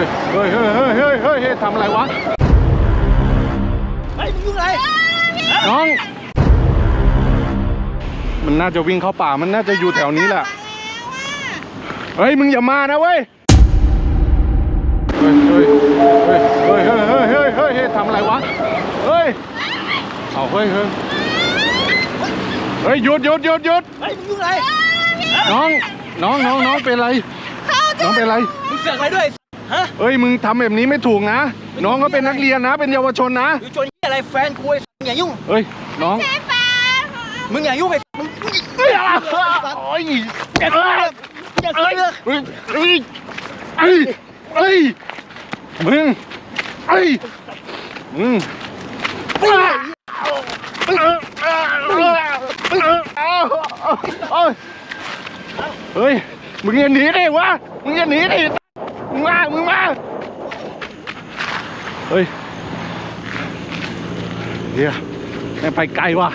้ยเฮ้ยเฮ้ยเฮ้ยเฮ้ยทำอะไรวะเฮ้ยุ่งอะไรน้อง มันน่าจะวิ่งเข้าป่ามันน่าจะอยู่แถวนี้แหละเฮ้ยมึงอย่ามานะเว้ยเฮ้ยเฮ้ยเฮ้ยเฮ้ยเฮ้ยเฮ้ยเฮ้ยทำอะไรวะเฮ้ยเอาเฮ้ยเฮ้ยเฮ้ยหยุดหยุดหยุดหยุดเฮ้ยมึงอะไรน้องน้องน้องน้องเป็นไรน้องเป็นไรมึงเสือกอะไรด้วย ฮะเฮ้ยมึงทำแบบนี้ไม่ถูกนะ น้องก็เป็นนักเรียนนะ เป็นเยาวชนนะ อยู่จนอะไรแฟนกูไอ้มึงอย่ายุ่งเฮ้ยน้องมึงอย่ายุ่งไปมึงเฮ้ยอะไรโอ้ยอย่าเสือกอย่าเสือกเฮ้ยเฮ้ยเฮ้ยเฮ้ยมึงเฮ้ยมึงเฮ้ยมึงอย่าหนีดิวะมึงอย่าหนีดิ มึงมา มึงมา เฮ้ยเฮียแม่งไปไกลว่ะ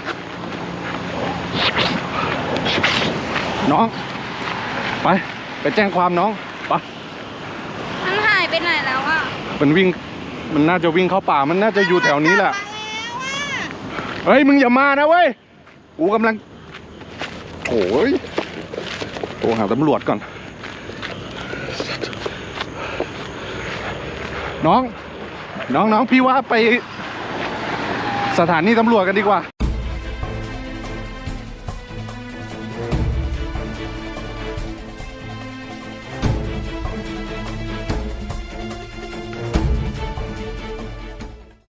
น้อง ไป ไปแจ้งความน้องไปมันหายไปไหนแล้วอะมันวิ่ง มันน่าจะวิ่งเข้าป่า มันน่าจะอยู่แถวนี้แหละ เฮ้ย มึงอย่ามานะเว้ย กูกำลังโอ้ยโทรหาตำรวจก่อน น้อง น้องๆพี่ว่าไปสถานีตำรวจกันดีกว่า